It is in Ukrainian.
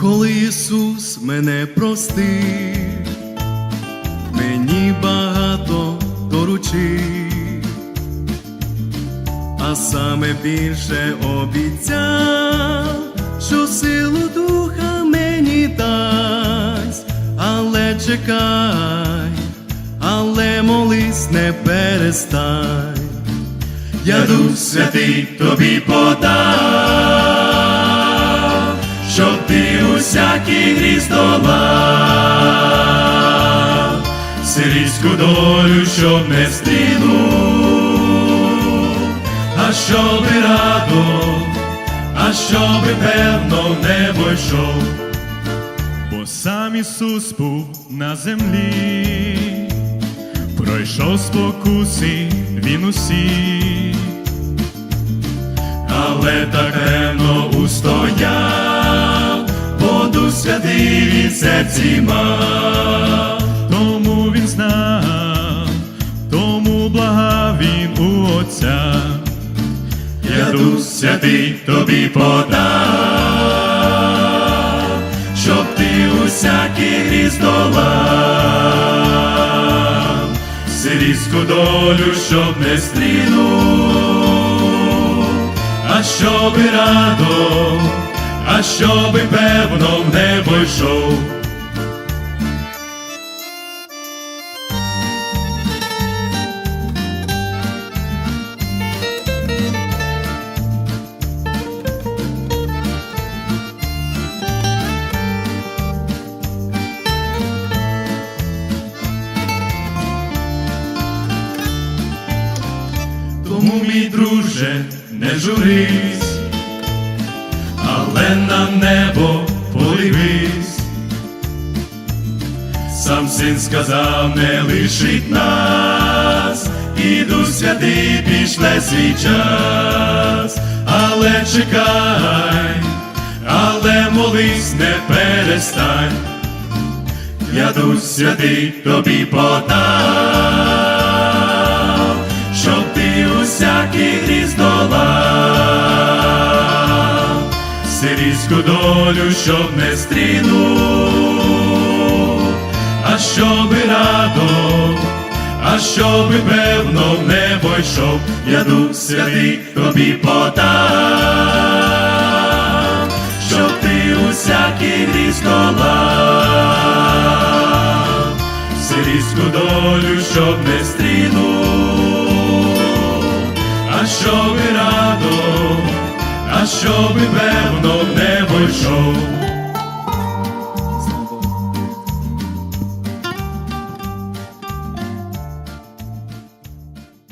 коли Ісус мене простив, мені багато доручив, а саме більше обіцяв, що силу духа мені дасть, але чекай, але молись не перестань. Я Дух Святий тобі подав, усякий гріз долав, сирійську долю, щоб не стрінув, а щоби радо, а щоби певно в небо йшов. Бо сам Ісус був на землі, пройшов спокуси він усі, але так ревно устояв, Святий від серці мав. тому він знав, тому благав він у Отця. Я Дух Святий тобі подав, щоб ти усякий гріз долав, сирійську долю, щоб не стрінув, а щоби радо, а щоби певно в небо йшов. Тому, мій друже, не журись, Сам син сказав, не лишить нас, і Дух Святий пішле свій час, але чекай, але молись, не перестань. Я Дух Святий тобі подав, щоб ти усякий гріз долав, сирійську долю, щоб не стрінув, а щоби радо, а щоби певно в небо йшов, я Дух Святий тобі подав, щоб ти усякий гріз долав, сирійську долю, щоб не стрінув, а щоби радо, а щоби певно в небо йшов.